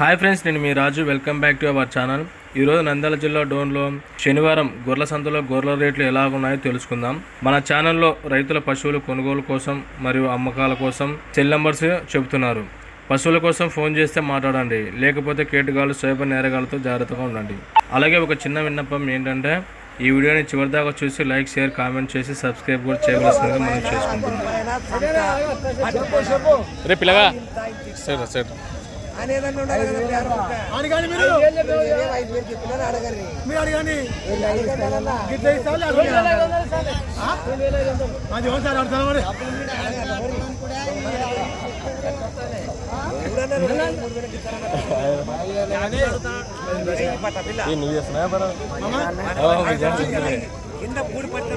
Hi friends నేను మీ Raju. Welcome back to our channel. ఈరోజు నంద్యాల జిల్లా డోన్లో శనివారం గొర్రెల సంతలో గొర్రెల రేట్లు ఎలా ఉన్నాయో తెలుసుకుందాం. మన ఛానల్లో రైతుల పశువుల కొనుగోలు కోసం మరియు అమ్మకాల కోసం సెల్ నంబర్స్ చెబుతున్నారు. పశువుల కోసం ఫోన్ చేస్తే మాట్లాడండి. లేకపోతే కేటుగాలు సైబర్ నేరగాలతో జాగ్రత్తగా ఉండండి. అలాగే ఒక చిన్న విన్నపం ఏంటంటే ఈ వీడియోని చివరిదాకా చూసి లైక్ షేర్ కామెంట్ చేసి సబ్స్క్రైబ్ కూడా చేయవలసిందిగా మనం చేసుకుంటున్నాం. రే పిల్లగా సరే సరే. అనేదన్నా ఉండాలి. అడగండి మీరు నేనేం ఐదు వేలు చెప్పినాను అడగండి. మీరు అడగండి అది ఒకసారి అడుగుతాను మరి. నువ్వు? కింద పూడి పట్టిన.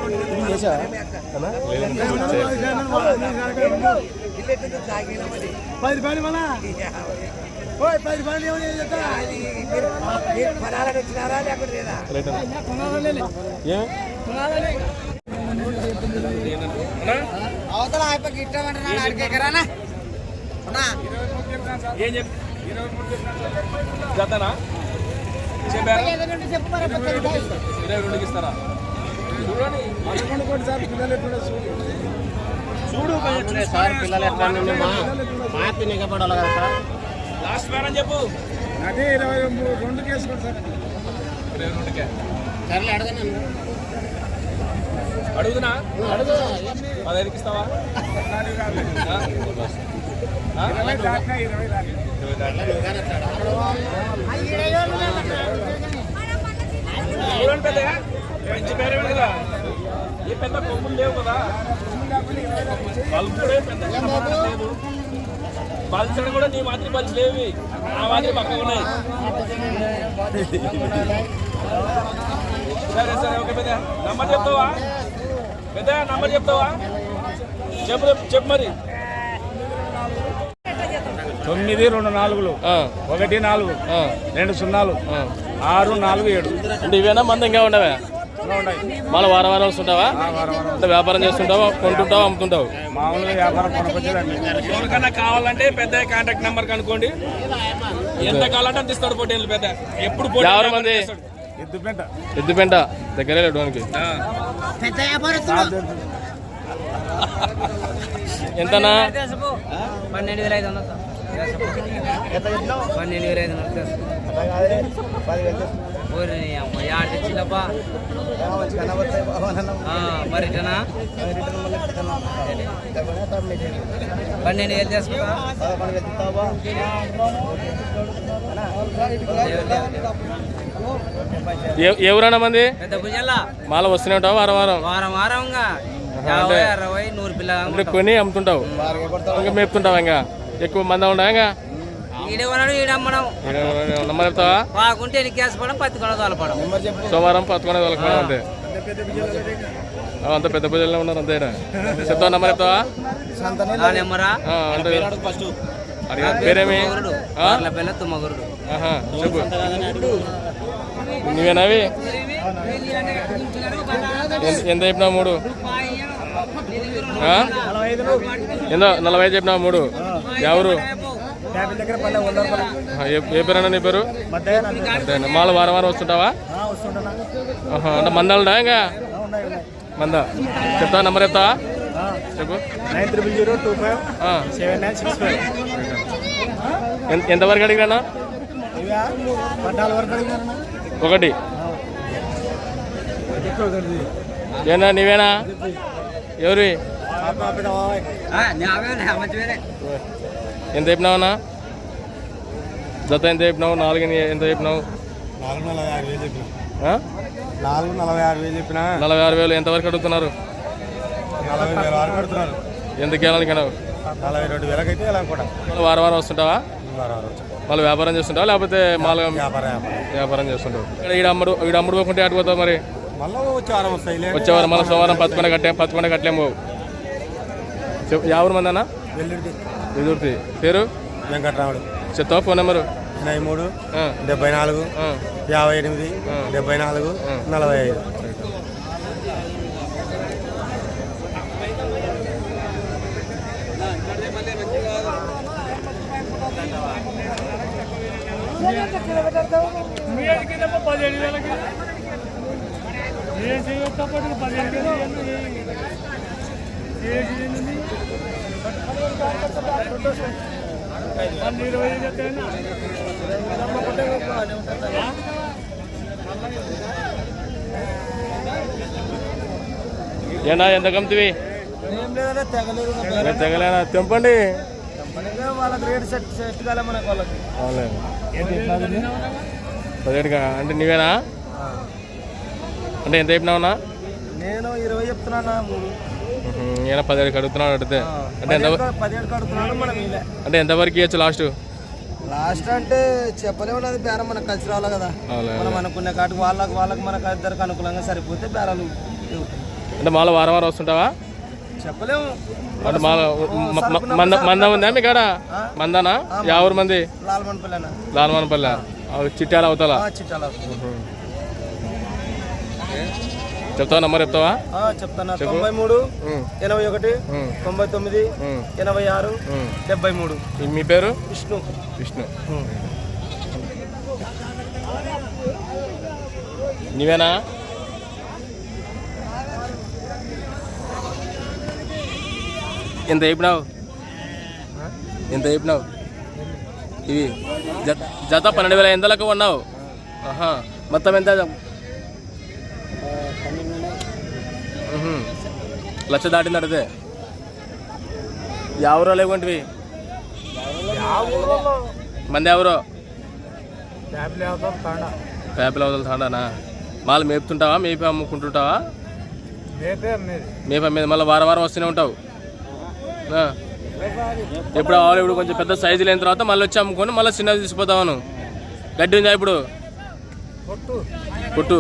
పది రూపాయలు పది రూపాయలు ఏమని ఏం చెప్తా అది మీరు మీరు ఫలాలని వచ్చినారా లేకపోతే లేదా? అవతల ఆయప్పకి ఇట్టమంటున్నాడు అడిగేకరానా ఏం చెప్పి? జతనా చెప్పారా? ఇరవై రెండుకి ఇస్తారా? చూడు. సార్ పిల్లలు ఎట్లా నుండి మా మాపి నిగపడాలి కదా సార్. లాస్ట్ మేడం చెప్పు. అదే ఇరవై రెండు కేసుకోండి సార్. ఇరవై రెండుకే సర్లే అడగను? అడుగుతున్నా? అడుగు. పదహైదుకి ఇస్తావా? ఇరవై దాకా. చూడండి పెద్దగా మంచి పేరు కదా? ఈ పెద్ద కొమ్ములు లేవు కదా? బల్బుడే పెద్ద లేదు బల్చడు కూడా నీ మాదిరి బల్స్ లేవి. ఆ మాదిరి పక్కన ఉన్నాయి. సరే సరే ఓకే పెద్ద. నంబర్ చెప్తావా? పెద్ద నంబర్ చెప్తావా? చెప్పు చెప్పు మరి. తొమ్మిది రెండు నాలుగులు. ఒకటి నాలుగు. రెండు సున్నాలు. ఆరు నాలుగు ఏడు. అంటే ఇవేనా మంది ఇంకా ఉండవా? మళ్ళీ వారం వారం వస్తుంటావా అంటే వ్యాపారం చేస్తుంటావా? కొంటుంటావా? అమ్ముతుంటావు? మామూలుగా వ్యాపారం ఎవరికన్నా కావాలంటే పెద్ద కాంటాక్ట్ నెంబర్ కనుక్కోండి. ఎంత కావాలంటే అంత ఇస్తాడు పోటీలు పెద్ద. ఎప్పుడు ఎవరు మంది? ఎద్దుపెంట. ఎద్దుపెంట దగ్గరే లేడానికి ఎంతనా పన్నెండు వేల ఐదు వందలు. పన్నెండు వేల ఐదు వందలు. మరి పన్నెండు వేలు లేవు. ఎవరన్నా మంది? మాల వస్తూనే ఉంటావు వారం వారం? వారం వారంగా యాభై అరవై నూరు పిల్లగా అంటే కొని అమ్ముతుంటావు. ఇంకా మేపుతుంటావు ఇంకా? ఎక్కువ మంది ఉండవు ఇంకా? నెంబర్ చెప్తావా? బాగుంటే ఎన్ని పడం తోలపడం. సోమవారం పదకొండు వాళ్ళకి అంతే. అంత పెద్ద పూజల్లో ఉన్నారు అంతేనా చెప్తావా నెంబర్ చెప్తావా? అంటే పేరేమి? తుమ్మగురుడు. చెప్పు. నువ్వేనావి? ఎంత- చెప్పినావు మూడు? ఆ? ఎంతో నలభై ఐదు చెప్పినావు మూడు? ఎవరు ఏ ఏ పేరన్నా నీ పేరు? మాల వారం వారం వస్తుంటావా? అంటే మందాలుండా ఇంకా? మంద. చెప్తా నెంబర్ చెప్తావా చెప్పు. Nine triple zero two five ఆ, సెవెన్ నైన్ సిక్స్ ఫైవ్. ఎంత- ఎంతవరకు అడిగినా ఒకటి. ఏనా నీవేనా? ఎవరి ఎంత చెప్పినావన్నా జత ఎంత చెప్పినావు? నాలుగు ఎంత చెప్పినావు? నాలుగు నలభై ఆరు వేలు చెప్పిన. నలభై ఆరు వేలు ఎంతవరకు అడుగుతున్నారు? నలభై రెండు కూడా మళ్ళీ వారం వారం వస్తుంటావా? మళ్ళీ వ్యాపారం చేస్తుంటావా? లేకపోతే మామూలుగా వ్యాపారం చేస్తుంటావు? ఇక్కడ ఈడ అమ్ముడు ఈడ అమ్ముడు పోకుంటే అటు పోతావు మరి? మళ్ళీ వచ్చి వారం మళ్ళీ సోమవారం పత్తికొండ కట్టాం పత్తికొండ కట్టలేము యాభై మంది అన్న? ఎదురుతి పేరు? వెంకట్రాముడు. చెప్తావా ఫోన్ నెంబరు? ఎనభై మూడు డెబ్బై నాలుగు. యాభై ఎనిమిది డెబ్బై నాలుగు నలభై ఐదు తెంపండి వాళ్ళకి రేట్ సెట్ కాలే మనకి వాళ్ళకి. అవునులే. పదిహేడుగా అంటే నువ్వేనా అంటే ఎంత చెప్పినావునా? నేను ఇరవై చెప్తున్నా నేను పదిహేడుకి అడుగుతున్నాడు అడిగితే అంటే ఎంత పదిహేడు కడుతున్నాను మనం అంటే ఎంతవరకు ఇవ్వచ్చు లాస్ట్? లాస్ట్ అంటే చెప్పలేము అది బేరం మనకు కలిసి రావాలి కదా? మనం అనుకునే కాటికి వాళ్ళకి వాళ్ళకి మనకు ఇద్దరికి అనుకూలంగా సరిపోతే బేరాలు. అంటే మాలో వారం వారం వస్తుంటావా? చెప్పలేము. అంటే మా మ- మ- మంద మంద ఉందా మీ కాడ? మందానా? యావరు మంది? లాల్ మనపల్లి లాల్మానపల్లె చిట్టాల అవతల. చిట్టాల చెప్తావా? నంబర్ చెప్తావా? చెప్తాను. తొంభై మూడు. ఎనభై ఒకటి. తొంభై తొమ్మిది. ఎనభై ఆరు. డెబ్బై మూడు. మీ పేరు? విష్ణు. విష్ణు. నీవేనా? ఎంత చెప్పినావు? ఎంత చెప్పినావు? ఇవి జత పన్నెండు వేల ఎంతలకు కొన్నావు. ఆహా. మొత్తం ఎంత. లక్ష దాటింది అడితే ఎవరో లేకుంటివి మంది ఎవరో పేపల అవతల తాండానా? మాలు మేపుతుంటావా? మేపి అమ్ముకుంటుంటావా? మేప మీద మళ్ళీ వారం వారం వస్తూనే ఉంటావు. ఎప్పుడు ఆవులు ఇప్పుడు కొంచెం పెద్ద సైజు లేని తర్వాత మళ్ళీ వచ్చి అమ్ముకొని మళ్ళీ చిన్నది తీసిపోతావాను గడ్డి ఉందా ఇప్పుడు? పుట్టు.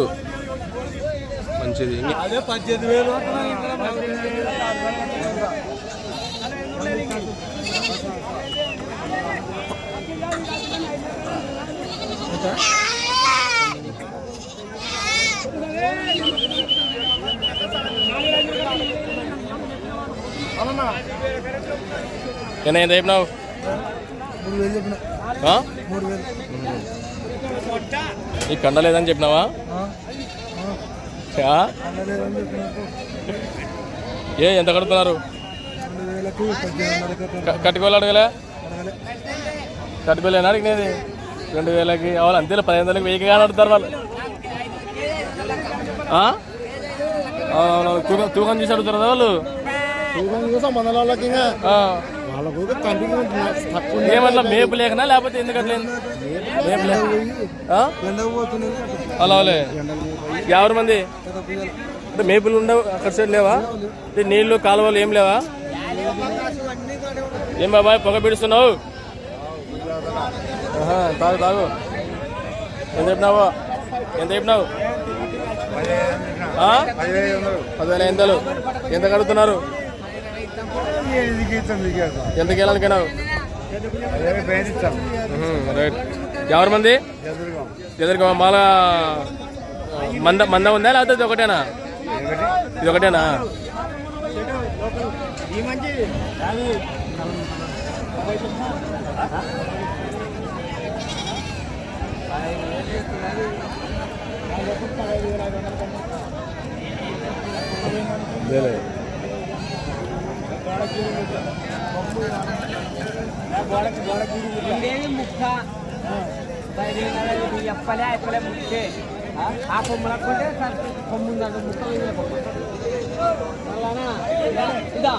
మంచిది ఎంత చెప్పినావు? మూడు వేలు చెప్పిన. ఆ? మూడు వేలు. ఈ కండ లేదని చెప్పినావా? ఏ ఎంత కడుతున్నారు? కట్టుకోవాలి అడగలే? కట్టుకోలేనా అడిగినది? రెండు వేలకి వాళ్ళు అంతే పదిహేను వందలకి వెయ్యికి కానీ అడుగుతారు వాళ్ళు? అవునవును తూకం తూకం చూసి అడుగుతారు కదా వాళ్ళు. చూసాం మన వాళ్ళకి ఏమట్లా మేపు లేకనా? లేకపోతే ఎందుకు అట్లా? మేపు లేక పోతున్నది అలా వాళ్ళే ఎవరు మంది? అంటే మేపులు ఉండవు అక్కడ సైడ్ లేవా? అంటే నీళ్ళు కాలువలు ఏం లేవా? ఏం బాబాయ్ పొగ పిడుస్తున్నావు? తాగు తాగు. ఎంత చెప్పినావు? ఎంత చెప్పినావు? పదివేల ఎంతలు ఎంత కడుతున్నారు ఎంత గేలానికైనావు రైట్. ఎవరి మంది? ఎదురుగా. మాల మంద మంద ఉందా లేకపోతే ఇది ఒకటేనా? ఇది ఒకటేనా? లేలే. ఉండేది ముక్క ఎప్పలే ఎప్పలే ముక్కే. ఆ కొమ్ము రాకుంటే కొమ్ము ఉందంట ముక్క? ఇదా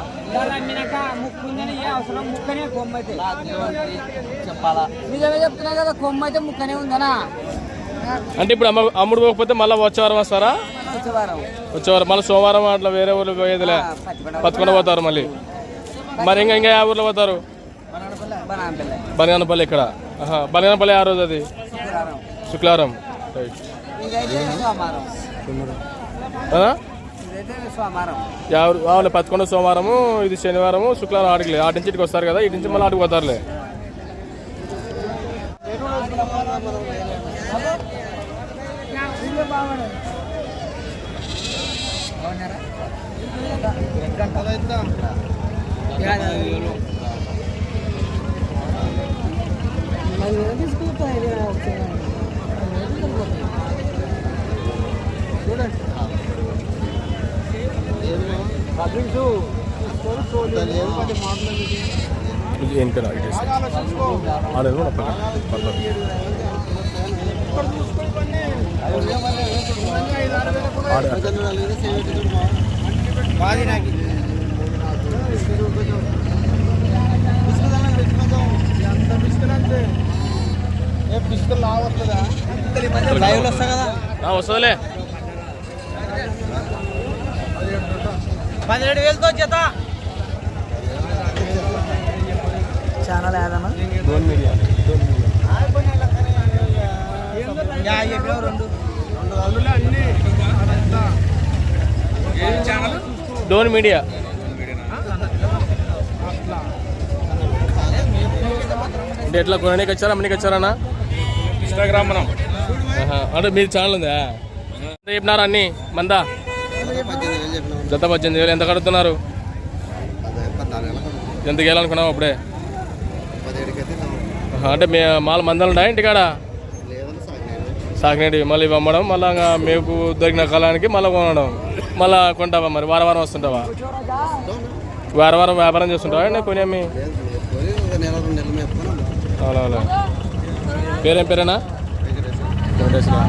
ఇలా ఉందని ఏ అవసరం? ముక్కనే కొమ్ము అయితే. చెప్పాలా? నిజమే చెప్తున్నా కదా కొమ్ము అయితే ముక్కనే ఉందనా? అంటే ఇప్పుడు అమ్మ అమ్ముడు పోకపోతే మళ్ళీ వచ్చే వారం వస్తారా? వచ్చేవారం వచ్చే వారం. మళ్ళీ సోమవారం అట్లా వేరే ఊర్లో పోయేదిలే. పత్తుకొని పోతారు మళ్ళీ. మరి ఇంకా ఇంకా ఏ ఊర్లో పోతారు? బనగానపల్లి ఇక్కడ. ఆహా, బనగానపల్లి ఆ రోజు అది? శుక్రవారం. శుక్రవారం. రైట్. ఇదైతే సోమవారం. ఆ? ఇదైతే సోమవారం. ఎవరు? అవును పదకొండు సోమవారము ఇది శనివారము శుక్రవారం ఆడికి ఆటి నుంచి ఇటుకి వస్తారు కదా ఇటు నుంచి మళ్ళీ ఆడికి పోతారులే. ఇది వెనకరా ఇటు వేసి. ఆడేది కూడా పక్కన. పక్కన. వస్తుందిలే పదిహేడు వేలతో జత. ఛానల్ ఏదన్నా డోన్ మీడియా రెండు. డోన్ మీడియా అంటే ఎట్లా కొనడానికి వచ్చారా అమ్మనికి వచ్చారా ఇన్స్టాగ్రామ్ మనం. అంటే మీరు ఛానల్ ఉందా? చెప్పినారా అన్ని? మందా? జత పద్దెనిమిది వేలు ఎంత కడుతున్నారు? ఎంత గేయాలనుకున్నావు అప్పుడే? అంటే మీ మాల మందలు ఉన్నాయా ఇంటికాడ సాగినవి మళ్ళీ ఇవి అమ్మడం మళ్ళీ మీకు దొరికిన కాలానికి మళ్ళీ కొనడం మళ్ళీ కొంటావా మరి? వారం వారం వస్తుంటావా? వారం వారం వ్యాపారం చేస్తుంటావా నేను కొని అమ్మి? అలా పేరేం పేరేనా? వెంకటేశ్వర.